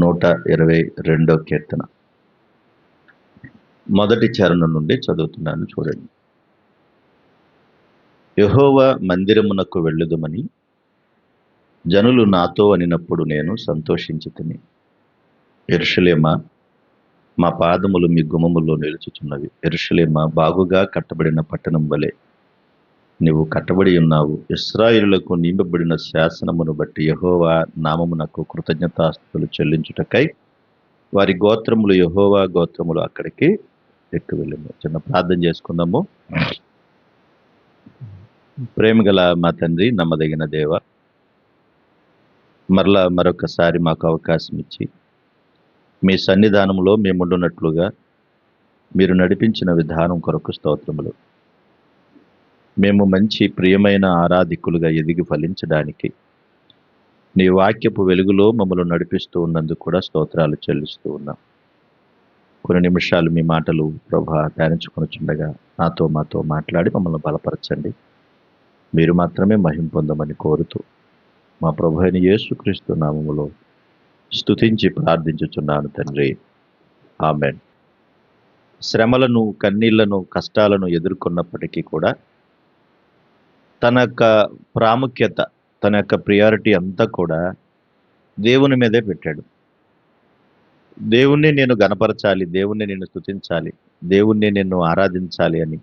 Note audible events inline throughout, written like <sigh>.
నూట ఇరవై రెండో కీర్తన. మొదటి చరణం నుండి చదువుతున్నాను చూడండి. యహోవ మందిరమునకు వెళ్ళుదమని జనులు నాతో అనినప్పుడు నేను సంతోషించి తిని ఎరుషలేమా మా పాదములు మీ గుమములో నిలుచుచున్నవి. ఎరుషలేమా బాగుగా కట్టబడిన పట్టణం వలె నీవు కట్టబడి ఉన్నావు. ఇస్రాయిలులకు నియమబడిన శాసనమును బట్టి యహోవా నామమునకు కృతజ్ఞతాస్తులు చెల్లించుటకై వారి గోత్రములు యహోవా గోత్రములు అక్కడికి ఎక్కువ వెళ్ళింది చిన్న ప్రార్థన చేసుకుందాము. ప్రేమగల మా తండ్రి నమ్మదగిన దేవ మరలా మరొకసారి మాకు అవకాశం ఇచ్చి మీ సన్నిధానంలో మేముండున్నట్లుగా మీరు నడిపించిన విధానం కొరకు స్తోత్రములు. మేము మంచి ప్రియమైన ఆరాధికులుగా ఎదిగి ఫలించడానికి నీ వాక్యపు వెలుగులో మమ్మల్ని నడిపిస్తూ ఉన్నందుకు కూడా స్తోత్రాలు చెల్లిస్తూ ఉన్నాం. కొన్ని నిమిషాలు మీ మాటలు ప్రభా ధ్యానించుకొనిచుండగా నాతో మాతో మాట్లాడి మమ్మల్ని బలపరచండి. మీరు మాత్రమే మహిం పొందమని కోరుతూ మా ప్రభు అయిన యేసుక్రీస్తు నామములో స్తుతించి ప్రార్థించుచున్నాను తండ్రి. ఆమెన్. శ్రమలను కన్నీళ్ళను కష్టాలను ఎదుర్కొన్నప్పటికీ కూడా తన యొక్క ప్రాముఖ్యత తన యొక్క ప్రియారిటీ అంతా కూడా దేవుని మీదే పెట్టాడు. దేవుణ్ణి నేను గనపరచాలి దేవుణ్ణి నేను స్థుతించాలి దేవుణ్ణి నేను ఆరాధించాలి అని.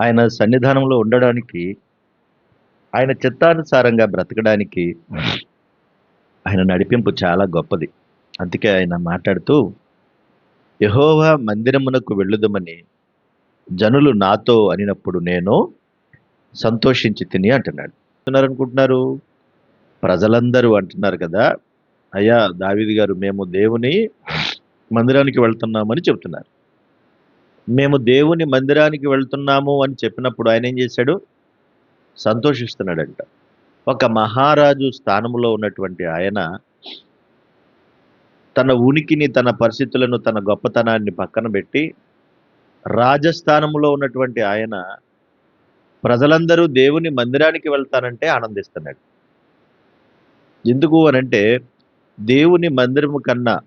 ఆయన సన్నిధానంలో ఉండడానికి ఆయన చిత్తానుసారంగా బ్రతకడానికి ఆయన నడిపింపు చాలా గొప్పది. అందుకే ఆయన మాట్లాడుతూ యహోవా మందిరమునకు వెళ్ళుదమని జనులు నాతో అనినప్పుడు నేను సంతోషించి తిని అంటున్నాడు. అనుకుంటున్నారు ప్రజలందరూ అంటున్నారు కదా అయ్యా దావిది గారు మేము దేవుని మందిరానికి వెళ్తున్నామని చెప్తున్నారు మేము దేవుని మందిరానికి వెళ్తున్నాము అని చెప్పినప్పుడు ఆయన ఏం చేశాడు? సంతోషిస్తున్నాడంట. ఒక మహారాజు స్థానంలో ఉన్నటువంటి ఆయన తన ఉనికిని తన పరిస్థితులను తన గొప్పతనాన్ని పక్కన పెట్టి రాజస్థానంలో ఉన్నటువంటి ఆయన ప్రజలందరూ దేవుని మందిరానికి వెళ్తానంటే ఆనందిస్తున్నాడు. ఎందుకు అనంటే దేవుని మందిరము కన్నా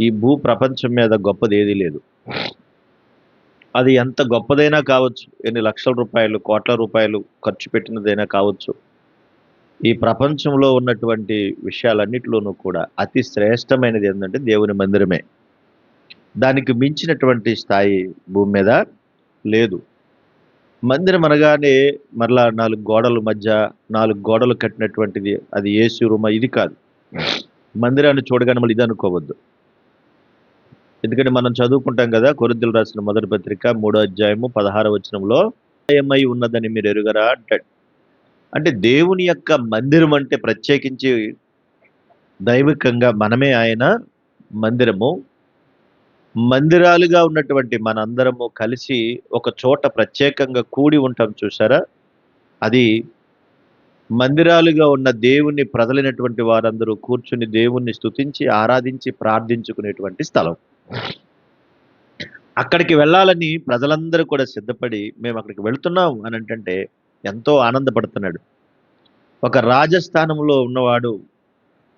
ఈ భూ ప్రపంచం మీద గొప్పది ఏదీ లేదు. అది ఎంత గొప్పదైనా కావచ్చు ఎన్ని లక్షల రూపాయలు కోట్ల రూపాయలు ఖర్చు పెట్టినదైనా కావచ్చు ఈ ప్రపంచంలో ఉన్నటువంటి విషయాలన్నిటిలోనూ కూడా అతి శ్రేష్టమైనది ఏంటంటే దేవుని మందిరమే. దానికి మించినటువంటి స్థాయి భూమి మీద లేదు. మందిరం అనగానే మరలా నాలుగు గోడల మధ్య నాలుగు గోడలు కట్టినటువంటిది అది ఏసు రూమ ఇది కాదు. మందిరాన్ని చూడగానే మళ్ళీ ఇది అనుకోవద్దు ఎందుకంటే మనం చదువుకుంటాం కదా కొరిందులు రాసిన మొదటి పత్రిక మూడో అధ్యాయము పదహార వచనంలో ఏమై ఉన్నదని మీరు ఎరుగరా? అంటాడు. అంటే దేవుని యొక్క మందిరం అంటే ప్రత్యేకించి దైవికంగా మనమే ఆయన మందిరము. మందిరాలుగా ఉన్నటువంటి మనందరము కలిసి ఒక చోట ప్రత్యేకంగా కూడి ఉంటాం చూసారా అది మందిరాలుగా ఉన్న దేవుణ్ణి ప్రజలైనటువంటి వారందరూ కూర్చుని దేవుణ్ణి స్థుతించి ఆరాధించి ప్రార్థించుకునేటువంటి స్థలం. అక్కడికి వెళ్ళాలని ప్రజలందరూ కూడా సిద్ధపడి మేము అక్కడికి వెళుతున్నాం అని అంటే ఎంతో ఆనందపడుతున్నాడు. ఒక రాజస్థానంలో ఉన్నవాడు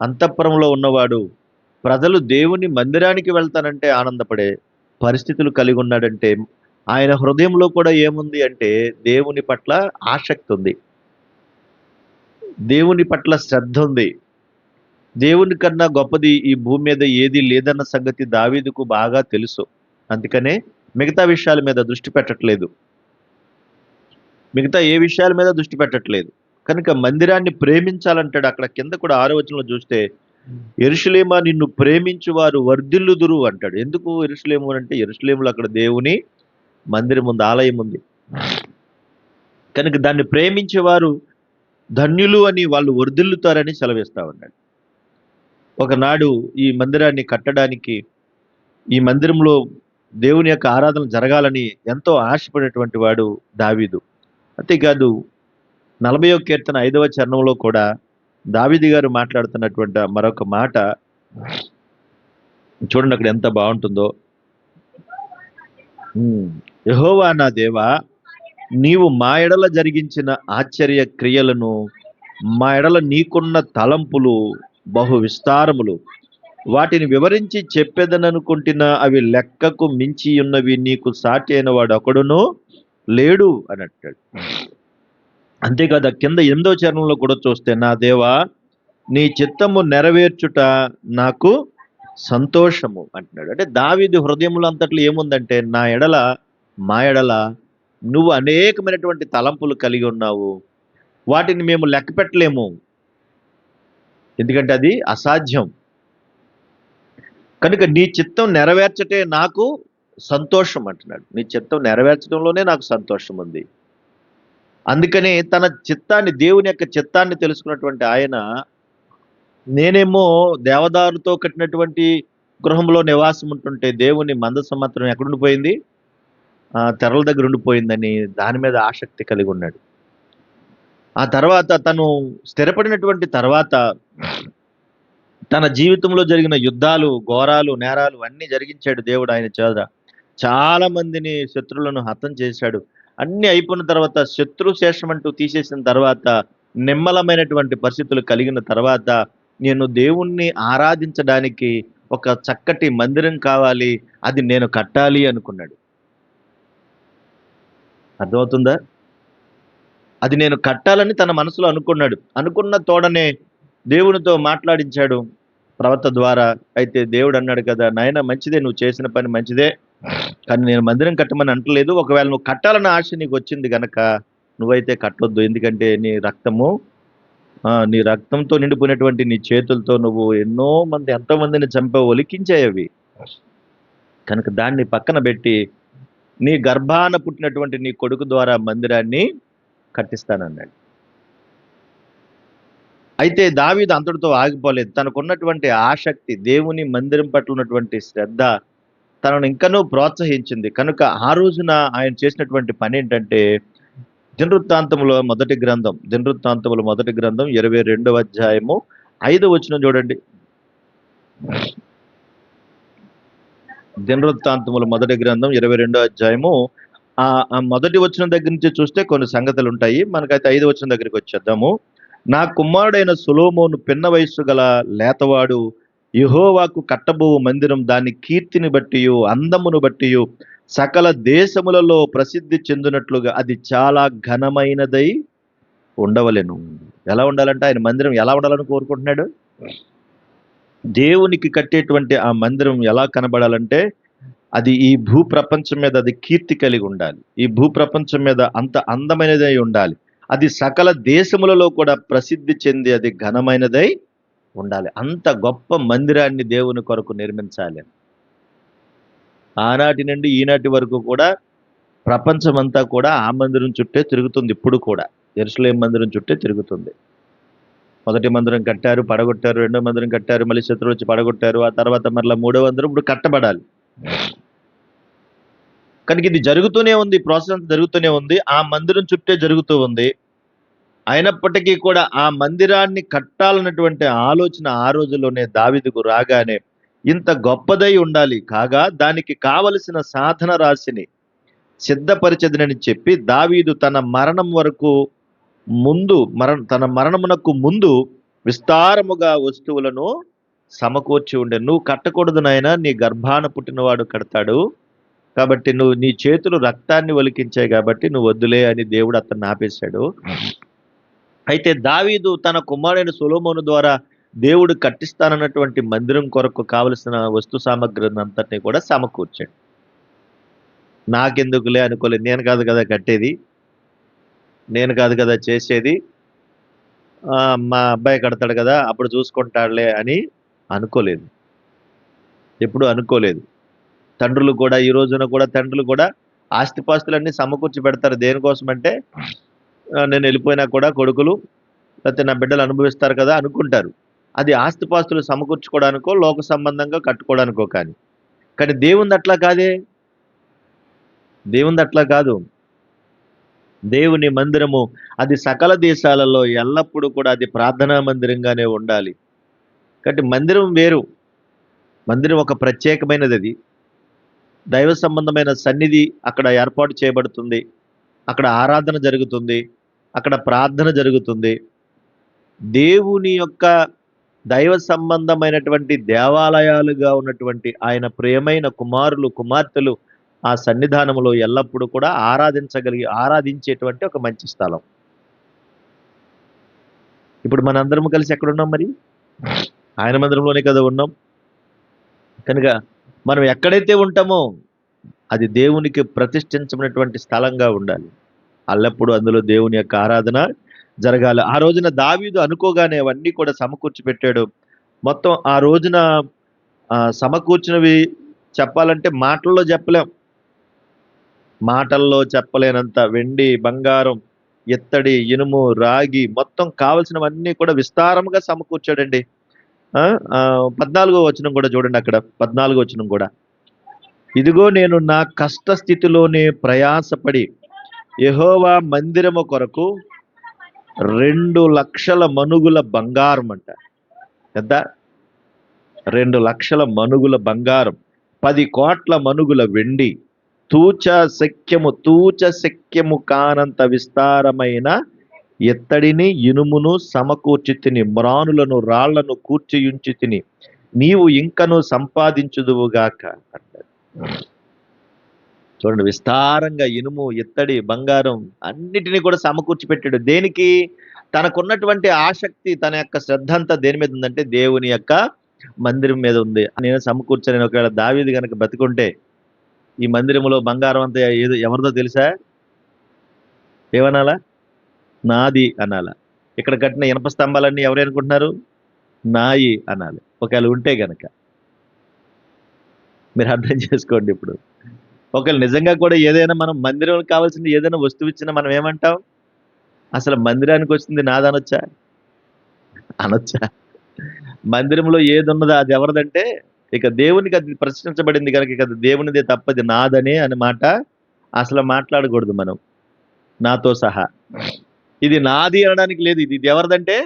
అంతఃపురంలో ఉన్నవాడు ప్రజలు దేవుని మందిరానికి వెళ్తానంటే ఆనందపడే పరిస్థితులు కలిగి ఉన్నాడంటే ఆయన హృదయంలో కూడా ఏముంది అంటే దేవుని పట్ల ఆసక్తి ఉంది. దేవుని పట్ల శ్రద్ధ ఉంది. దేవుని కన్నా గొప్పది ఈ భూమి మీద ఏది లేదన్న సంగతి దావీదుకు బాగా తెలుసు. అందుకనే మిగతా విషయాల మీద దృష్టి పెట్టట్లేదు. మిగతా ఏ విషయాల మీద దృష్టి పెట్టట్లేదు. కనుక మందిరాన్ని ప్రేమించాలంటాడు అక్కడ కింద కూడా ఆరోచనలు చూస్తే ఎరుషులేమా నిన్ను ప్రేమించు వారు వర్ధిల్లుదురు అంటాడు. ఎందుకు ఎరుషులేము అంటే ఎరుషులేములో అక్కడ దేవుని మందిరం ఉంది ఆలయం ఉంది. కనుక దాన్ని ప్రేమించేవారు ధన్యులు అని వాళ్ళు వర్ధిల్లుతారని సెలవిస్తా ఉన్నాడు. ఒకనాడు ఈ మందిరాన్ని కట్టడానికి ఈ మందిరంలో దేవుని యొక్క ఆరాధన జరగాలని ఎంతో ఆశపడేటువంటి వాడు దావీదు. అంతేకాదు నలభయో కీర్తన ఐదవ చరణంలో కూడా దావిది గారు మాట్లాడుతున్నటువంటి మరొక మాట చూడండి అక్కడ ఎంత బాగుంటుందో. యహోవా నా దేవా నీవు మా ఎడల జరిగించిన ఆశ్చర్య క్రియలను మా ఎడల నీకున్న తలంపులు బహు విస్తారములు వాటిని వివరించి చెప్పేదననుకుంటున్నా అవి లెక్కకు మించి ఉన్నవి నీకు సాటి అయిన వాడు ఒకడును లేడు అని అంటాడు. అంతేకాదు కింద ఎనిమిదో చరణంలో కూడా చూస్తే నా దేవా నీ చిత్తము నెరవేర్చుట నాకు సంతోషము అంటున్నాడు. అంటే దావీది హృదయంలో అంతట్లో ఏముందంటే నా ఎడల మా ఎడల నువ్వు అనేకమైనటువంటి తలంపులు కలిగి ఉన్నావు. వాటిని మేము లెక్క పెట్టలేము. ఎందుకంటే అది అసాధ్యం. కనుక నీ చిత్తం నెరవేర్చటే నాకు సంతోషం అంటున్నాడు. నీ చిత్తం నెరవేర్చడంలోనే నాకు సంతోషం ఉంది అందుకనే తన చిత్తాన్ని దేవుని యొక్క చిత్తాన్ని తెలుసుకున్నటువంటి ఆయన నేనేమో దేవదారుతో కట్టినటువంటి గృహంలో నివాసం ఉంటుంటే దేవుని మందసం మాత్రం ఎక్కడుండిపోయింది తెరల దగ్గర ఉండిపోయిందని దాని మీద ఆసక్తి కలిగి ఉన్నాడు. ఆ తర్వాత తను స్థిరపడినటువంటి తర్వాత తన జీవితంలో జరిగిన యుద్ధాలు ఘోరాలు నేరాలు అన్నీ జరిగించాడు దేవుడు ఆయన చేత. చాలా మందిని శత్రువులను హతం చేశాడు. అన్ని అయిపోయిన తర్వాత శత్రు శేషం అంటూ తీసేసిన తర్వాత నిమ్మలమైనటువంటి పరిస్థితులు కలిగిన తర్వాత నేను దేవుణ్ణి ఆరాధించడానికి ఒక చక్కటి మందిరం కావాలి అది నేను కట్టాలి అనుకున్నాడు. అర్థమవుతుందా? అది నేను కట్టాలని తన మనసులో అనుకున్నాడు. అనుకున్న తోడనే దేవునితో మాట్లాడించాడు. ప్రవత ద్వారా అయితే దేవుడు అన్నాడు కదా నాయన మంచిదే నువ్వు చేసిన పని మంచిదే. కానీ నేను మందిరం కట్టమని అంటలేదు. ఒకవేళ నువ్వు కట్టాలన్న ఆశ నీకు వచ్చింది గనక నువ్వైతే కట్టొద్దు. ఎందుకంటే నీ రక్తము నీ రక్తంతో నిండిపోయినటువంటి నీ చేతులతో నువ్వు ఎన్నో మంది ఎంతో మందిని చంపావు ఒలికించాయి అవి. కనుక దాన్ని పక్కన పెట్టి నీ గర్భాన పుట్టినటువంటి నీ కొడుకు ద్వారా మందిరాన్ని కట్టిస్తానన్నాడు. అయితే దావీదు అంతటితో ఆగిపోలేదు. తనకున్నటువంటి ఆసక్తి దేవుని మందిరం పట్ల ఉన్నటువంటి శ్రద్ధ తనను ఇంకనూ ప్రోత్సహించింది. కనుక ఆ రోజున ఆయన చేసినటువంటి పని ఏంటంటే దినవృత్తాంతములో మొదటి గ్రంథం దినవృత్తాంతముల మొదటి గ్రంథం ఇరవై రెండవ అధ్యాయము ఐదు వచ్చిన చూడండి. దినవృత్తాంతముల మొదటి గ్రంథం ఇరవై రెండో అధ్యాయము ఆ మొదటి వచ్చిన దగ్గర నుంచి చూస్తే కొన్ని సంగతులు ఉంటాయి మనకైతే ఐదు వచ్చిన దగ్గరికి వచ్చేద్దాము. నా కుమారుడైన సులోమోను పిన్న వయస్సు గల లేతవాడు యహోవాకు కట్టబో మందిరం దాని కీర్తిని బట్టి అందమును బట్టి సకల దేశములలో ప్రసిద్ధి చెందినట్లుగా అది చాలా ఘనమైనదై ఉండవలేను. ఎలా ఉండాలంటే ఆయన మందిరం ఎలా ఉండాలని కోరుకుంటున్నాడు? దేవునికి కట్టేటువంటి ఆ మందిరం ఎలా కనబడాలంటే అది ఈ భూ ప్రపంచం మీద అది కీర్తి కలిగి ఉండాలి. ఈ భూ ప్రపంచం మీద అంత అందమైనదై ఉండాలి. అది సకల దేశములలో కూడా ప్రసిద్ధి చెంది అది ఘనమైనదై ఉండాలి. అంత గొప్ప మందిరాన్ని దేవుని కొరకు నిర్మించాలి. ఆనాటి నుండి ఈనాటి వరకు కూడా ప్రపంచమంతా కూడా ఆ మందిరం చుట్టే తిరుగుతుంది. ఇప్పుడు కూడా ఎరుసలేం మందిరం చుట్టే తిరుగుతుంది. మొదటి మందిరం కట్టారు పడగొట్టారు రెండో మందిరం కట్టారు మళ్ళీ శత్రువులు వచ్చి పడగొట్టారు ఆ తర్వాత మరలా మూడో మందిరం ఇప్పుడు కట్టబడాలి. కనుక ఇది జరుగుతూనే ఉంది ప్రాసెస్ అంతా జరుగుతూనే ఉంది. ఆ మందిరం చుట్టే జరుగుతూ ఉంది. అయినప్పటికీ కూడా ఆ మందిరాన్ని కట్టాలన్నటువంటి ఆలోచన ఆ రోజుల్లోనే దావిదుకు రాగానే ఇంత గొప్పదై ఉండాలి. కాగా దానికి కావలసిన సాధన రాశిని సిద్ధపరిచదినని చెప్పి దావీదు తన మరణం వరకు ముందు మరణ తన మరణమునకు ముందు విస్తారముగా వస్తువులను సమకూర్చి ఉండే నువ్వు కట్టకూడదు నాయన నీ గర్భాన పుట్టినవాడు కడతాడు. కాబట్టి నువ్వు నీ చేతులు రక్తాన్ని ఒలికించాయి కాబట్టి నువ్వు వద్దులే అని దేవుడు అతన్ని ఆపేశాడు. అయితే దావీదు తన కుమారుడైన సులోమోను ద్వారా దేవుడు కట్టిస్తానన్నటువంటి మందిరం కొరకు కావలసిన వస్తు సామగ్రిని అంతటిని కూడా సమకూర్చాడు. నాకెందుకులే అనుకోలేదు. నేను కాదు కదా కట్టేది. నేను కాదు కదా చేసేది. ఆ, మా అబ్బాయి కడతాడు కదా అప్పుడు చూసుకుంటాడులే అని అనుకోలేదు. ఎప్పుడు అనుకోలేదు. తండ్రులు కూడా ఈ రోజున కూడా తండ్రులు కూడా ఆస్తిపాస్తులన్నీ సమకూర్చి పెడతారు దేనికోసం అంటే నేను వెళ్ళిపోయినా కూడా కొడుకులు లేకపోతే నా బిడ్డలు అనుభవిస్తారు కదా అనుకుంటారు. అది ఆస్తిపాస్తులు సమకూర్చుకోవడానికో లోక సంబంధంగా కట్టుకోవడానికో కానీ. కానీ దేవుంది అట్లా కాదే? దేవుంది అట్లా కాదు. దేవుని మందిరము అది సకల దేశాలలో ఎల్లప్పుడూ కూడా అది ప్రార్థనా మందిరంగానే ఉండాలి. కాబట్టి మందిరం వేరు. మందిరం ఒక ప్రత్యేకమైనది అది. దైవ సంబంధమైన సన్నిధి అక్కడ ఏర్పాటు చేయబడుతుంది. అక్కడ ఆరాధన జరుగుతుంది. అక్కడ ప్రార్థన జరుగుతుంది. దేవుని యొక్క దైవ సంబంధమైనటువంటి దేవాలయాలుగా ఉన్నటువంటి ఆయన ప్రియమైన కుమారులు కుమార్తెలు ఆ సన్నిధానంలో ఎల్లప్పుడూ కూడా ఆరాధించగలిగి ఆరాధించేటువంటి ఒక మంచి స్థలం. ఇప్పుడు మనందరం కలిసి ఎక్కడున్నాం మరి? ఆయన మందిరంలోనే కదా ఉన్నాం. కనుక మనం ఎక్కడైతే ఉంటామో అది దేవునికి ప్రతిష్ఠించబడినటువంటి స్థలంగా ఉండాలి. అల్లప్పుడు అందులో దేవుని యొక్క ఆరాధన జరగాలి. ఆ రోజున దావీదు అనుకోగానే అవన్నీ కూడా సమకూర్చి పెట్టాడు మొత్తం ఆ రోజున సమకూర్చినవి చెప్పాలంటే మాటల్లో చెప్పలేం. మాటల్లో చెప్పలేనంత వెండి బంగారం ఎత్తడి ఇనుము రాగి మొత్తం కావలసినవన్నీ కూడా విస్తారంగా సమకూర్చాడండి. పద్నాలుగో వచనం కూడా చూడండి అక్కడ. పద్నాలుగో వచనం కూడా. ఇదిగో నేను నా కష్ట స్థితిలోనే ప్రయాసపడి యహోవా మందిరము కొరకు రెండు లక్షల మనుగుల బంగారం అంట. పెద్ద రెండు లక్షల మనుగుల బంగారం. పది కోట్ల మనుగుల వెండి. తూచ శక్యము తూచ శక్యము కానంత విస్తారమైన ఎత్తడిని ఇనుమును సమకూర్చి తిని మ్రానులను రాళ్ళను కూర్చియుంచి తిని నీవు ఇంకను సంపాదించుదువుగాక అంటారు చూడండి విస్తారంగా ఇనుము ఇత్తడి బంగారం అన్నిటినీ కూడా సమకూర్చి పెట్టాడు దేనికి? తనకున్నటువంటి ఆసక్తి తన యొక్క శ్రద్ధ అంతా దేని మీద ఉందంటే దేవుని యొక్క మందిరం మీద ఉంది. నేను సమకూర్చని ఒకవేళ దావీది కనుక బతికుంటే ఈ మందిరంలో బంగారం అంతా ఏదో ఎవరిదో తెలుసా? ఏమనాలా? నాది అనాలా. ఇక్కడ కట్టిన ఇనప స్తంభాలన్నీ ఎవరు అనుకుంటున్నారు? నాయి అనాలి. ఒకవేళ ఉంటే గనక. మీరు అర్థం చేసుకోండి ఇప్పుడు. ఒకవేళ నిజంగా కూడా ఏదైనా మనం మందిరం కావాల్సింది ఏదైనా వస్తువు ఇచ్చినా మనం ఏమంటాం? అసలు మందిరానికి వచ్చింది నాదనొచ్చా అనొచ్చా? మందిరంలో ఏది ఉన్నదో అది ఎవరిదంటే ఇక దేవునికి అది ప్రశ్నించబడింది కనుక ఇక దేవునిదే తప్పది నాదనే అనే మాట అసలు మాట్లాడకూడదు మనం. నాతో సహా. ఇది నాది అనడానికి లేదు. ఇది ఇది ఎవరిదంటే?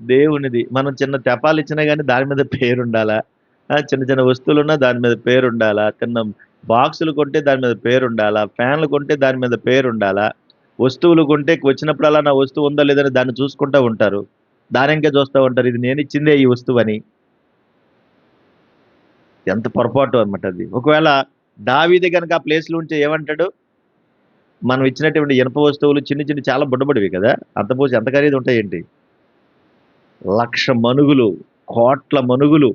దేవునిది. మనం చిన్న తెపాలు ఇచ్చినా కానీ దాని మీద పేరు ఉండాలా చిన్న చిన్న వస్తువులు ఉన్నా దాని మీద పేరు ఉండాలా చిన్న బాక్సులు కొంటే దాని మీద పేరు ఉండాలా ఫ్యాన్లు కొంటే దాని మీద పేరు ఉండాలా వస్తువులు కొంటే వచ్చినప్పుడల్లా నా వస్తువు ఉందో లేదని దాన్ని చూసుకుంటూ ఉంటారు. దాని ఇంకా చూస్తూ ఉంటారు. ఇది నేను ఇచ్చిందే ఈ వస్తువు అని. ఎంత పొరపాటు అనమాట అది. ఒకవేళ దావీది కనుక ఆ ప్లేస్లో ఉంటే ఏమంటాడు? మనం ఇచ్చినటువంటి ఇనప వస్తువులు చిన్న చిన్న చాలా బుడ్డబడివి కదా? అంత పోసి ఎంత ఖరీదు ఉంటాయేంటి లక్ష మనుగులు కోట్ల మనుగులు.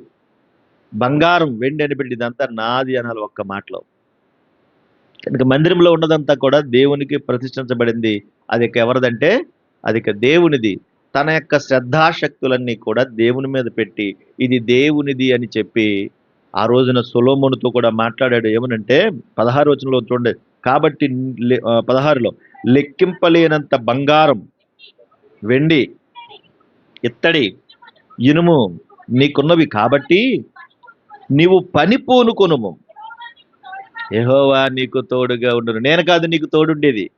బంగారం వెండి అని పెట్టి ఇదంతా నాది అనాలి ఒక్క మాటలో. కనుక మందిరంలో ఉన్నదంతా కూడా దేవునికి ప్రతిష్ఠించబడింది. అది ఇక ఎవరిదంటే అది ఇక దేవునిది. తన యొక్క శ్రద్ధాశక్తులన్నీ కూడా దేవుని మీద పెట్టి ఇది దేవునిది అని చెప్పి ఆ రోజున సులోమునితో కూడా మాట్లాడాడు. ఏమనంటే పదహారు వచనంలో చూడండి. కాబట్టి పదహారులో లెక్కింపలేనంత బంగారం వెండి ఇత్తడి ఇనుము నీకున్నవి కాబట్టి నీవు పని పూనుకొనుము. యెహోవా నీకు తోడుగా ఉండరు నేను కాదు నీకు తోడుండేది.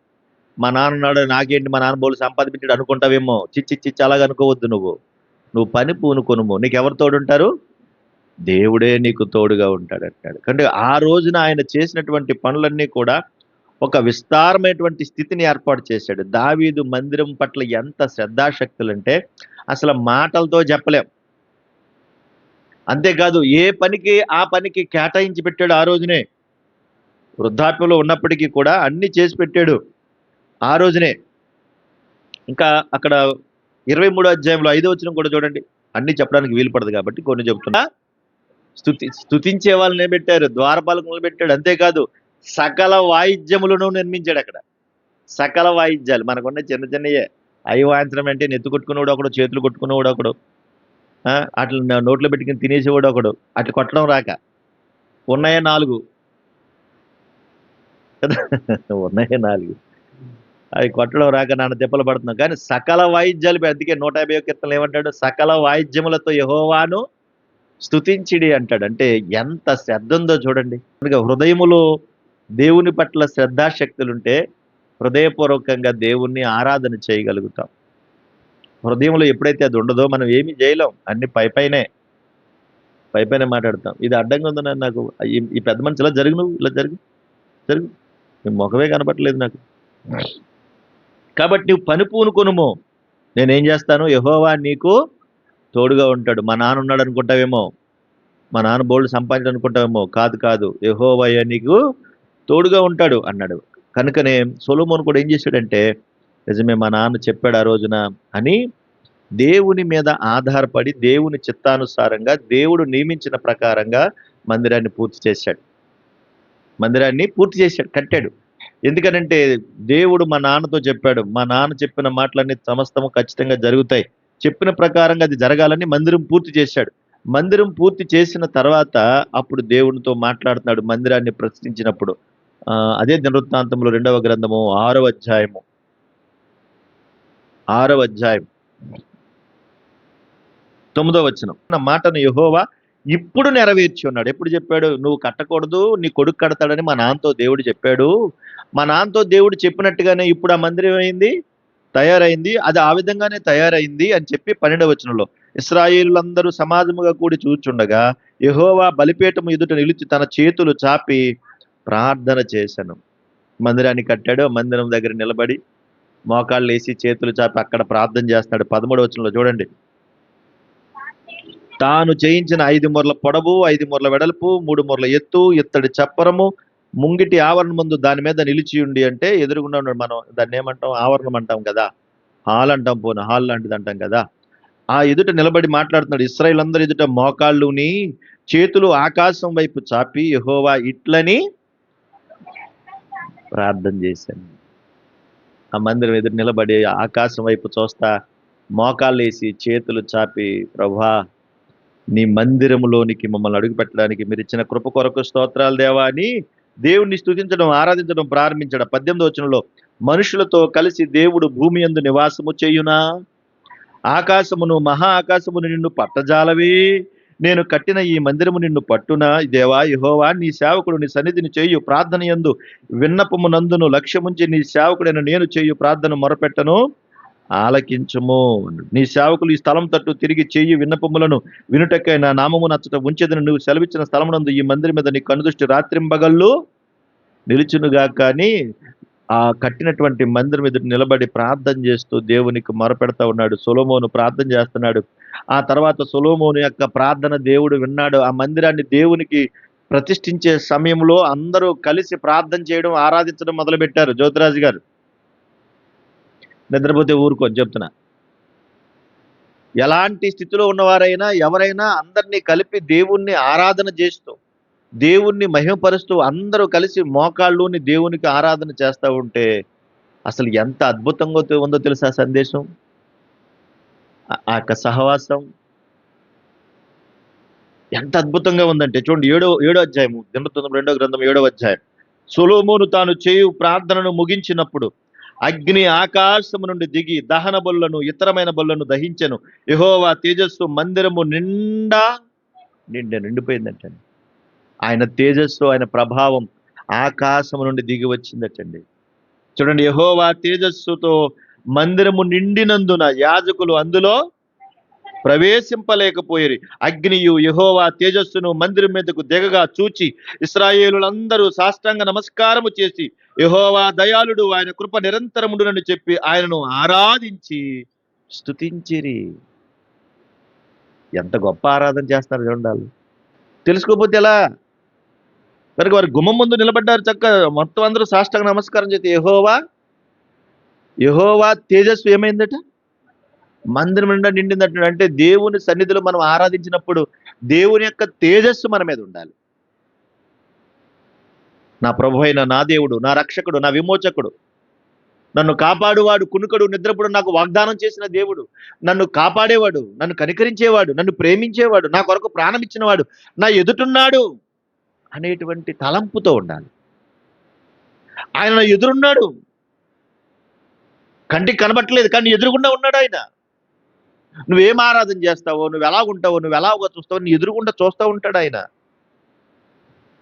మా నాన్న నాకేంటి మా నాన్న బోలు సంపాదించాడు అనుకుంటావేమో. చిచ్చి చిచ్చి అలాగ అనుకోవద్దు నువ్వు. నువ్వు పని పూనుకొనుము. నీకు ఎవరు తోడుంటారు? దేవుడే నీకు తోడుగా ఉంటాడు అంటాడు. అంటే ఆ రోజున ఆయన చేసినటువంటి పనులన్నీ కూడా ఒక విస్తారమైనటువంటి స్థితిని ఏర్పాటు చేశాడు. దావీదు మందిరం పట్ల ఎంత శ్రద్ధాశక్తులంటే అసలు మాటలతో చెప్పలేం. అంతేకాదు ఏ పనికి ఆ పనికి కేటాయించి పెట్టాడు ఆ రోజునే. వృద్ధాత్మలో ఉన్నప్పటికీ కూడా అన్ని చేసి పెట్టాడు ఆ రోజునే. ఇంకా అక్కడ ఇరవై మూడో అధ్యాయంలో ఐదో వచ్చిన కూడా చూడండి. అన్ని చెప్పడానికి వీలు పడదు కాబట్టి కొన్ని చెప్తున్నా స్థుతి స్తుతించే వాళ్ళని పెట్టారు ద్వారపాలకులను పెట్టాడు అంతేకాదు సకల వాయిద్యములను నిర్మించాడు అక్కడ. సకల వాయిద్యాలు మనకున్న చిన్న చిన్నయే. అవి వాయించడం అంటే నెత్తు కొట్టుకునేవాడు ఒకడు చేతులు కొట్టుకునేవాడు ఒకడు. అట్లా నోట్లో పెట్టుకుని తినేసేవాడు ఒకడు. అట్లా కొట్టడం రాక. ఉన్నాయే నాలుగు? <laughs> కదా? ఉన్నాయే నాలుగు? అవి కొట్టడం రాక నాన్న తిప్పలు పడుతున్నాం కానీ సకల వాయిద్యాలు అందుకే నూట యాభై కీర్తనలు ఏమంటాడు? సకల వాయిద్యములతో యహోవాను స్తుతించిడి అంటాడు. అంటే ఎంత శ్రద్ధ ఉందో చూడండి. కనుక హృదయములో దేవుని పట్ల శ్రద్ధాశక్తులుంటే హృదయపూర్వకంగా దేవుణ్ణి ఆరాధన చేయగలుగుతాం. హృదయంలో ఎప్పుడైతే అది ఉండదో మనం ఏమి చేయలేం. అన్ని పై పైనే. పై పైన మాట్లాడతాం. ఇది అడ్డంగా ఉందని నాకు ఈ- పెద్ద మనిషి ఇలా జరుగు నువ్వు? ఇలా జరుగు. జరుగు. నీ ముఖమే కనపట్లేదు నాకు. కాబట్టి నువ్వు పని పూనుకొనుము. నేనేం చేస్తాను? యహోవా నీకు తోడుగా ఉంటాడు. మా నాన్న ఉన్నాడు అనుకుంటావేమో. మా నాన్న బోల్డ్ సంపాదించడం అనుకుంటావేమో. కాదు కాదు. యహోవయ్య నీకు తోడుగా ఉంటాడు అన్నాడు. కనుకనే సొలోమోన్ కూడా ఏం చేశాడంటే నిజమే మా నాన్న చెప్పాడు ఆ రోజున అని దేవుని మీద ఆధారపడి దేవుని చిత్తానుసారంగా దేవుడు నియమించిన ప్రకారంగా మందిరాన్ని పూర్తి చేశాడు. మందిరాన్ని పూర్తి చేశాడు కట్టాడు. ఎందుకనంటే దేవుడు మా నాన్నతో చెప్పాడు. మా నాన్న చెప్పిన మాటలన్నీ సమస్తము ఖచ్చితంగా జరుగుతాయి. చెప్పిన ప్రకారంగా అది జరగాలని మందిరం పూర్తి చేశాడు. మందిరం పూర్తి చేసిన తర్వాత అప్పుడు దేవునితో మాట్లాడుతున్నాడు మందిరాన్ని ప్రశ్నించినప్పుడు. అదే దినవృత్తాంతంలో రెండవ గ్రంథము ఆరవ అధ్యాయము. ఆరవ అధ్యాయం తొమ్మిదో వచనం. నా మాటను యహోవా ఇప్పుడు నెరవేర్చి ఉన్నాడు. ఎప్పుడు చెప్పాడు? నువ్వు కట్టకూడదు నీ కొడుకు కడతాడని మా నాన్నతో దేవుడు చెప్పాడు. మా నాన్నతో దేవుడు చెప్పినట్టుగానే ఇప్పుడు ఆ మందిరం అయింది తయారైంది అది ఆ విధంగానే తయారైంది అని చెప్పి పన్నెండవ వచనంలో. ఇస్రాయిలందరూ సమాజముగా కూడి చూచుండగా యహోవా బలిపేటము ఎదుట నిలిచి తన చేతులు చాపి ప్రార్థన చేశాను మందిరాన్ని కట్టాడు ఆ మందిరం దగ్గర నిలబడి మోకాళ్ళు వేసి చేతులు చాపి అక్కడ ప్రార్థన చేస్తున్నాడు. పదమూడు వచనంలో చూడండి. తాను చేయించిన ఐదు మూరల పొడవు ఐదు మూరల వెడల్పు మూడు మూరల ఎత్తు ఇత్తడి చప్పరము ముంగిటి ఆవరణ ముందు దాని మీద నిలిచి ఉండి అంటే ఎదురుగుండా ఉన్నాడు మనం. దాన్ని ఏమంటాం? ఆవరణం అంటాం కదా. హాల్ అంటాం పోను. హాల్ లాంటిది అంటాం కదా. ఆ ఎదుట నిలబడి మాట్లాడుతున్నాడు. ఇస్రాయిల్ అందరు ఎదుట మోకాళ్ళుని చేతులు ఆకాశం వైపు చాపి యహోవా ఇట్లని ప్రార్థన చేశాను. ఆ మందిరం ఎదురు నిలబడి ఆకాశం వైపు చూస్తా మోకాళ్ళు వేసి చేతులు చాపి ప్రభా నీ మందిరములోనికి మమ్మల్ని అడుగు పెట్టడానికి మీరు ఇచ్చిన కృప కొరకు స్తోత్రాలు దేవా అని దేవుణ్ణి స్థుతించడం ఆరాధించడం ప్రారంభించడం. పద్దెనిమిది వచనంలో మనుషులతో కలిసి దేవుడు భూమి యందు నివాసము చేయునా? ఆకాశమును మహా ఆకాశమును నిన్ను పట్టజాలవే. నేను కట్టిన ఈ మందిరము నిన్ను పట్టున దేవా యహోవా నీ సేవకుడు నీ సన్నిధిని చేయు ప్రార్థన యందు విన్నపము నందును లక్ష్యముంచి నీ సేవకుడైన నేను చేయు ప్రార్థన మొరపెట్టను. ఆలకించము. నీ సేవకులు ఈ స్థలం తట్టు తిరిగి చెయ్యి విన్నపములను వినుటకై నా నామము నచ్చట ఉంచేదని. నువ్వు సెలవిచ్చిన స్థలమునందు ఈ మందిరం మీద నీ కనుదృష్టి రాత్రింబగళ్ళు నిలుచునుగా కానీ ఆ కట్టినటువంటి మందిరం ఎదురు నిలబడి ప్రార్థన చేస్తూ దేవునికి మొరపెడతా ఉన్నాడు. సొలోమోను ప్రార్థన చేస్తున్నాడు. ఆ తర్వాత సొలోమోను యొక్క ప్రార్థన దేవుడు విన్నాడు. ఆ మందిరాన్ని దేవునికి ప్రతిష్ఠించే సమయంలో అందరూ కలిసి ప్రార్థన చేయడం ఆరాధించడం మొదలుపెట్టారు. జ్యోతిరాజు గారు. నిద్రపోతే ఊరుకో చెప్తున్నా. ఎలాంటి స్థితిలో ఉన్నవారైనా ఎవరైనా అందరినీ కలిపి దేవుణ్ణి ఆరాధన చేస్తూ దేవుణ్ణి మహిమపరుస్తూ అందరూ కలిసి మోకాళ్ళుని దేవునికి ఆరాధన చేస్తూ ఉంటే అసలు ఎంత అద్భుతంగా ఉందో తెలుసా సందేశం? ఆ- యొక్క సహవాసం ఎంత అద్భుతంగా ఉందంటే చూడండి ఏడో ఏడో అధ్యాయము దినవృత్తాంతం రెండో గ్రంథం ఏడో అధ్యాయం. సొలోమోను తాను చేయు ప్రార్థనను ముగించినప్పుడు అగ్ని ఆకాశము నుండి దిగి దహన బొల్లను ఇతరమైన బొల్లను దహించను. యహోవా తేజస్సు మందిరము నిండా నిండా నిండిపోయిందంటే ఆయన తేజస్సు ఆయన ప్రభావం ఆకాశము నుండి దిగి వచ్చిందటండి. చూడండి యహోవా తేజస్సుతో మందిరము నిండినందున యాజకులు అందులో ప్రవేశింపలేకపోయేరి. అగ్నియు యహోవా తేజస్సును మందిరం మీదకు దిగగా చూచి ఇస్రాయేలులందరూ సాష్టాంగ నమస్కారము చేసి యహోవా దయాళుడు ఆయన కృప నిరంతరముడునని చెప్పి ఆయనను ఆరాధించి స్తుతించిరి. ఎంత గొప్ప ఆరాధన చేస్తారు చూడాలి తెలుసుకోకపోతే ఎలా? కనుక వారి గుమ్మం ముందు నిలబడ్డారు చక్క మొత్తం అందరూ సాష్టాంగ నమస్కారం చేస్తే యహోవా యహోవా తేజస్సు ఏమైందట? మందిరం నిండా నిండిందట. అంటే దేవుని సన్నిధిలో మనం ఆరాధించినప్పుడు దేవుని యొక్క తేజస్సు మన మీద ఉండాలి. నా ప్రభు అయిన నా దేవుడు నా రక్షకుడు నా విమోచకుడు నన్ను కాపాడువాడు కునుకడు నిద్రపుడు నాకు వాగ్దానం చేసిన దేవుడు నన్ను కాపాడేవాడు నన్ను కనికరించేవాడు నన్ను ప్రేమించేవాడు నా కొరకు ప్రాణం ఇచ్చినవాడు నా ఎదుటున్నాడు. అనేటువంటి తలంపుతో ఉండాలి. ఆయన ఎదురున్నాడు. కంటికి కనబట్టలేదు కానీ ఎదురుగుండా ఉన్నాడు ఆయన. నువ్వేం ఆరాధన చేస్తావో నువ్వు ఎలా ఉంటావో నువ్వు ఎలా చూస్తావో నీ ఎదురుగుండా చూస్తూ ఉంటాడు ఆయన.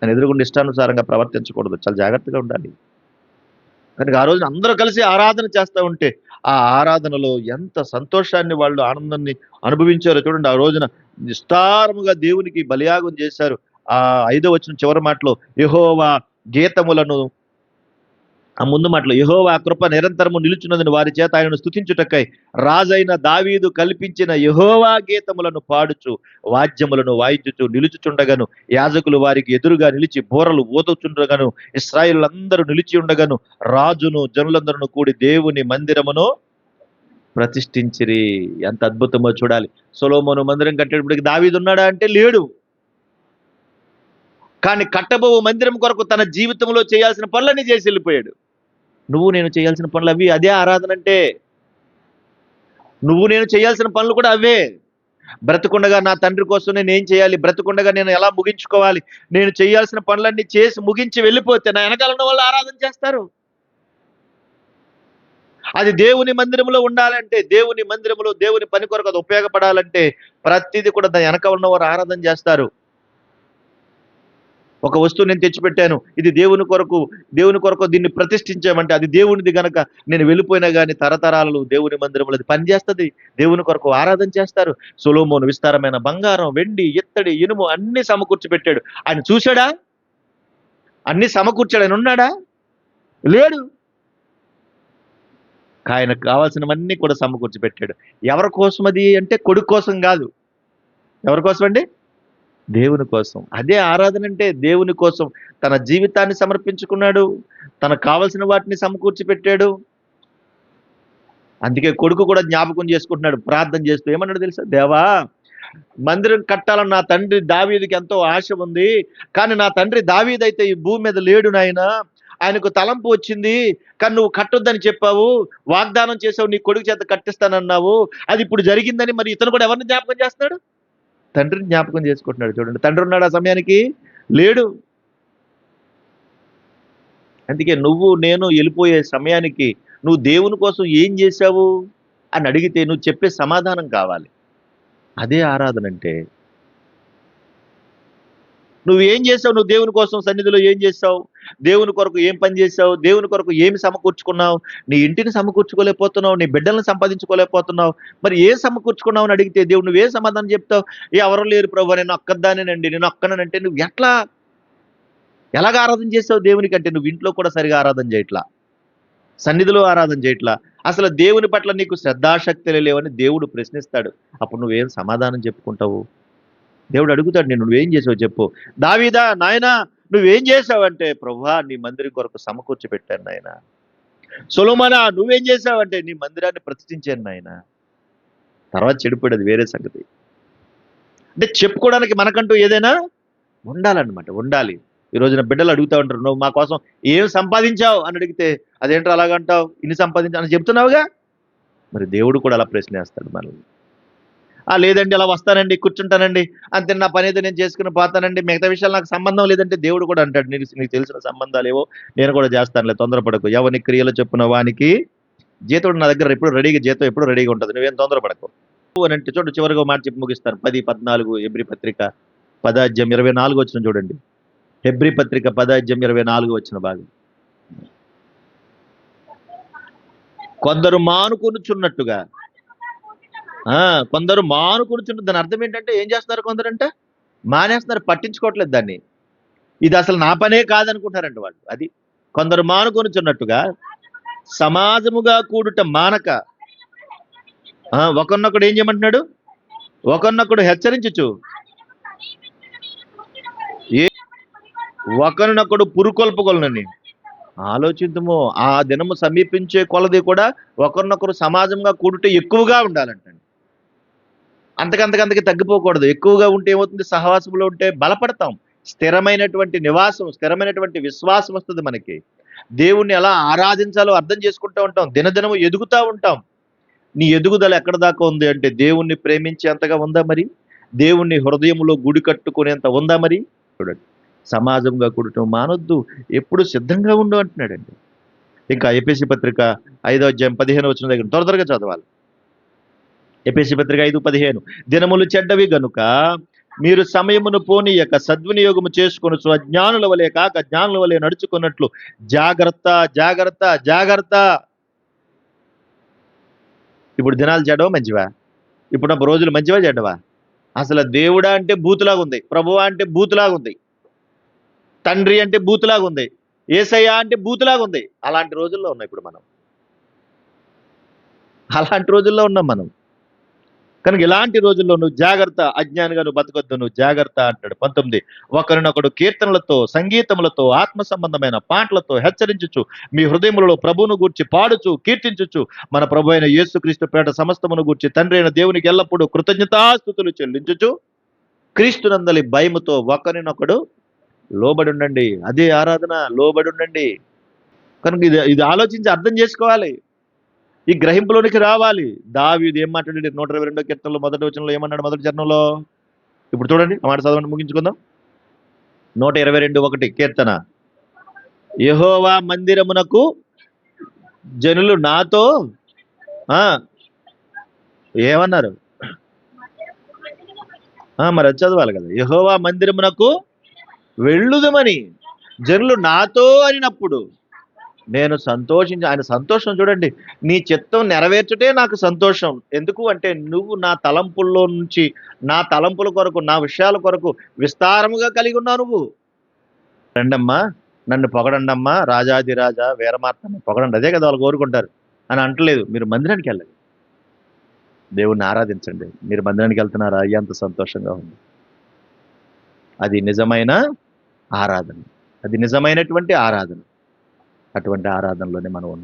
ఆయన ఎదురుగుండా ఇష్టానుసారంగా ప్రవర్తించకూడదు. చాలా జాగ్రత్తగా ఉండాలి. కనుక ఆ రోజున అందరూ కలిసి ఆరాధన చేస్తూ ఉంటే ఆ ఆరాధనలో ఎంత సంతోషాన్ని వాళ్ళు ఆనందాన్ని అనుభవించారో చూడండి. ఆ రోజున నిస్తారముగా దేవునికి బలియాగం చేశారు. ఆ ఐదో వచ్చిన చివరి మాటలో యహోవా గీతములను ఆ ముందు మాటలు యహోవా కృప నిరంతరము నిలుచున్నదని వారి చేత ఆయనను స్థుతించుటకై రాజైన దావీదు కల్పించిన యహోవా గీతములను పాడుచు వాద్యములను వాయించుచు నిలుచుచుండగను. యాజకులు వారికి ఎదురుగా నిలిచి బోరలు ఊతచుండగను ఇస్రాయిలందరూ నిలిచి ఉండగను. రాజును జనులందరూ కూడి దేవుని మందిరమును ప్రతిష్ఠించిరి. ఎంత అద్భుతమో చూడాలి. సొలోమోను మందిరం కట్టేటప్పటికి దావీదు ఉన్నాడా అంటే లేడు. కానీ కట్టబో మందిరం కొరకు తన జీవితంలో చేయాల్సిన పనులన్నీ చేసి వెళ్ళిపోయాడు. నువ్వు నేను చేయాల్సిన పనులు అవి అదే ఆరాధన అంటే నువ్వు నేను చేయాల్సిన పనులు కూడా అవే. బ్రతుకుండగా నా తండ్రి కోసం నేను ఏం చేయాలి బ్రతుకుండగా నేను ఎలా ముగించుకోవాలి నేను చేయాల్సిన పనులన్నీ చేసి ముగించి వెళ్ళిపోతే నా వెనకాల ఉన్న వాళ్ళు ఆరాధన చేస్తారు. అది దేవుని మందిరంలో ఉండాలంటే దేవుని మందిరంలో దేవుని పని కొరకు అది ఉపయోగపడాలంటే ప్రతిదీ కూడా దాని వెనక ఉన్నవారు ఆరాధన చేస్తారు. ఒక వస్తువు నేను తెచ్చిపెట్టాను ఇది దేవుని కొరకు దేవుని కొరకు దీన్ని ప్రతిష్ఠించామంటే అది దేవునిది గనక నేను వెళ్ళిపోయినా కానీ తరతరాలు దేవుని మందిరంలో అది పనిచేస్తుంది. దేవుని కొరకు ఆరాధన చేస్తారు. సులోమోను విస్తారమైన బంగారం వెండి ఇత్తడి ఇనుము అన్ని సమకూర్చి పెట్టాడు. ఆయన చూశాడా? అన్ని సమకూర్చాడు. ఆయన ఉన్నాడా? లేడు. ఆయనకు కావాల్సినవన్నీ కూడా సమకూర్చి పెట్టాడు. ఎవరి కోసం అది అంటే కొడుకు కోసం కాదు. ఎవరి కోసం అండి దేవుని కోసం. అదే ఆరాధన అంటే దేవుని కోసం. తన జీవితాన్ని సమర్పించుకున్నాడు. తనకు కావలసిన వాటిని సమకూర్చి పెట్టాడు. అందుకే కొడుకు కూడా జ్ఞాపకం చేసుకుంటున్నాడు. ప్రార్థన చేస్తూ ఏమన్నాడు తెలుసా? దేవా మందిరం కట్టాలని నా తండ్రి దావీదికి ఎంతో ఆశ ఉంది. కానీ నా తండ్రి దావీదైతే ఈ భూమి మీద లేడు నాయన. ఆయనకు తలంపు వచ్చింది. కానీ నువ్వు కట్టొద్దని చెప్పావు. వాగ్దానం చేసావు. నీ కొడుకు చేత కట్టిస్తానన్నావు. అది ఇప్పుడు జరిగిందని మరి ఇతను కూడా ఎవరిని జ్ఞాపకం చేస్తున్నాడు? తండ్రిని జ్ఞాపకం చేసుకుంటున్నాడు చూడండి. తండ్రి ఉన్నాడు ఆ సమయానికి? లేడు. అందుకే నువ్వు నేను వెళ్ళిపోయే సమయానికి నువ్వు దేవుని కోసం ఏం చేశావు అని అడిగితే నువ్వు చెప్పే సమాధానం కావాలి. అదే ఆరాధన అంటే. నువ్వు ఏం చేసావు నువ్వు దేవుని కోసం సన్నిధిలో ఏం చేసావు దేవుని కొరకు ఏం పని చేసావు దేవుని కొరకు ఏమి సమకూర్చుకున్నావు? నీ ఇంటిని సమకూర్చుకోలేకపోతున్నావు నీ బిడ్డలను సంపాదించుకోలేకపోతున్నావు. మరి ఏం సమకూర్చుకున్నావు అని అడిగితే దేవుడు నువ్వే సమాధానం చెప్తావు? ఎవరు లేరు ప్రభు నేను ఒక్కదానేనండి నేను ఒక్కనంటే నువ్వు ఎట్లా? ఎలాగ ఆరాధన చేసావు దేవునికి అంటే నువ్వు ఇంట్లో కూడా సరిగా ఆరాధన చేయట్లా? సన్నిధిలో ఆరాధన చేయట్లా? అసలు దేవుని పట్ల నీకు శ్రద్ధాశక్తులు లేవని దేవుడు ప్రశ్నిస్తాడు. అప్పుడు నువ్వేం సమాధానం చెప్పుకుంటావు? దేవుడు అడుగుతాడు నేను నువ్వేం చేసావు చెప్పు. దావీదా నాయనా నువ్వేం చేసావంటే ప్రభా నీ మందిరం కొరకు సమకూర్చి పెట్టాను నాయన. సొలోమనా నువ్వేం చేసావంటే నీ మందిరాన్ని ప్రతిష్ఠించాను నాయన. తర్వాత చెడిపోయేది వేరే సంగతి. అంటే చెప్పుకోవడానికి మనకంటూ ఏదైనా ఉండాలన్నమాట ఉండాలి. ఈ రోజున బిడ్డలు అడుగుతా ఉంటారు నువ్వు మా కోసం ఏం సంపాదించావు? అని అడిగితే అదేంటో అలాగంటావు ఇన్ని సంపాదించావు అని చెప్తున్నావుగా? మరి దేవుడు కూడా అలా ప్రశ్న వేస్తాడు మనల్ని. లేదండి అలా వస్తానండి కూర్చుంటానండి అంతే నా పని అయితే నేను చేసుకుని పోతానండి మిగతా విషయాలు నాకు సంబంధం లేదంటే దేవుడు కూడా అంటాడు నీకు నీకు తెలిసిన సంబంధాలు ఏవో నేను కూడా చేస్తానులే తొందరపడకు. ఎవరి క్రియలు చెప్పున వానికి జీతం నా దగ్గర ఎప్పుడు రెడీగా జీతం ఎప్పుడు రెడీగా ఉంటుంది నువ్వేం తొందరపడకు. అని అంటే చూడు చివరిగా మాట చెప్పి ముగిస్తాను. పది పద్నాలుగు ఎబ్రి పత్రిక పదాజ్యం ఇరవై నాలుగు వచ్చిన చూడండి. హెబ్రి పత్రిక పదాజ్యం ఇరవై నాలుగు వచ్చిన భాగం. కొందరు మానుకొనుచున్నట్టుగా కొందరు మానుకొనుచున్న దాని అర్థం ఏంటంటే ఏం చేస్తున్నారు కొందరంటే మానేస్తున్నారు పట్టించుకోవట్లేదు దాన్ని. ఇది అసలు నా పనే కాదనుకుంటారంట వాళ్ళు. అది కొందరు మానుకొనుచున్నట్టుగా సమాజముగా కూడుట మానక ఆ, ఒకరినొకడు ఏం చేయమంటున్నాడు? ఒకరినొకడు హెచ్చరించచ్చు ఏ ఒకరినొకడు పురుకొల్పగలనని ఆలోచించము ఆ దినము సమీపించే కొలది కూడా ఒకరినొకరు సమాజంగా కూడుట ఎక్కువగా ఉండాలంటండి. అంతకంతకంతకి తగ్గిపోకూడదు. ఎక్కువగా ఉంటే ఏమవుతుంది? సహవాసంలో ఉంటే బలపడతాం. స్థిరమైనటువంటి నివాసం స్థిరమైనటువంటి విశ్వాసం వస్తుంది మనకి. దేవుణ్ణి ఎలా ఆరాధించాలో అర్థం చేసుకుంటూ ఉంటాం. దినదినము ఎదుగుతూ ఉంటాం. నీ ఎదుగుదల ఎక్కడ దాకా ఉంది అంటే దేవుణ్ణి ప్రేమించేంతగా ఉందా మరి? దేవుణ్ణి హృదయంలో గుడి కట్టుకునేంత ఉందా మరి? చూడండి. సమాజంగా కూడటం మానొద్దు. ఎప్పుడు సిద్ధంగా ఉండు అంటున్నాడండి. ఇంకా ఏపీసీ పత్రిక ఐదో అధ్యాయం పదిహేను వచ్చిన దగ్గర త్వర త్వరగా చదవాలి. ఎపిసి పత్రిక ఐదు పదిహేను. దినములు చెడ్డవి గనుక మీరు సమయమును పోనీయక సద్వినియోగము చేసుకొని అజ్ఞానుల వలె కాక జ్ఞానుల వలె నడుచుకున్నట్లు జాగ్రత్త జాగ్రత్త జాగ్రత్త. ఇప్పుడు దినాలు చెడ్డవా మంచివా? ఇప్పుడు రోజులు మంచివా చెడ్డవా? అసలు దేవుడా అంటే బూతులాగా ఉంది ప్రభువా అంటే బూతులాగా ఉంది తండ్రి అంటే బూతులాగా ఉంది ఏసయ్యా అంటే బూతులాగా ఉంది. అలాంటి రోజుల్లో ఉన్నాం ఇప్పుడు మనం. అలాంటి రోజుల్లో ఉన్నాం మనం. కనుక ఇలాంటి రోజుల్లో నువ్వు జాగ్రత్త అజ్ఞానిగా నువ్వు బతకొద్దు నువ్వు జాగ్రత్త అంటాడు. పంతొమ్మిది ఒకరినొకడు కీర్తనలతో సంగీతములతో ఆత్మ సంబంధమైన పాటలతో హెచ్చరించుచు మీ హృదయములలో ప్రభువును గూర్చి పాడుచు కీర్తించుచు మన ప్రభు అయిన యేసుక్రీస్తు పేట సమస్తమును గూర్చి తండ్రి అయిన దేవునికి ఎల్లప్పుడూ కృతజ్ఞతాస్థుతులు చెల్లించుచు క్రీస్తునందలి భయముతో ఒకరినొకడు లోబడి ఉండండి అదే ఆరాధన లోబడి ఉండండి కనుక ఇది ఇది ఆలోచించి అర్థం చేసుకోవాలి. ఈ గ్రహింపులోనికి రావాలి. దావీది ఏం మాట్లాడాడు? నూట ఇరవై రెండో కీర్తనలో మొదటి వచనంలో ఏమన్నాడు మొదటి చరణంలో? ఇప్పుడు చూడండి మాట చదవండి ముగించుకుందాం. నూట ఇరవై రెండు ఒకటి కీర్తన. యహోవా మందిరమునకు జనులు నాతో ఏమన్నారు? మరి అది చదవాలి కదా. యహోవా మందిరమునకు వెళ్ళుదమని జనులు నాతో అనినప్పుడు నేను సంతోషించి ఆయన సంతోషం చూడండి. నీ చిత్తం నెరవేర్చుటే నాకు సంతోషం. ఎందుకు అంటే నువ్వు నా తలంపుల్లో నుంచి నా తలంపుల కొరకు నా విషయాల కొరకు విస్తారముగా కలిగి ఉన్నావు నువ్వు. రండమ్మా నన్ను పొగడండమ్మా రాజాది రాజా వీరమార్తమ్మ పొగడండి. అదే కదా వాళ్ళు కోరుకుంటారు. అని అంటలేదు. మీరు మందిరానికి వెళ్ళండి. దేవుణ్ణి ఆరాధించండి. మీరు మందిరానికి వెళ్తున్నారా? అయ్యంత సంతోషంగా ఉంది. అది నిజమైన ఆరాధన. అది నిజమైనటువంటి ఆరాధన. అటువంటి ఆరాధనలోనే మనం ఉన్నాం.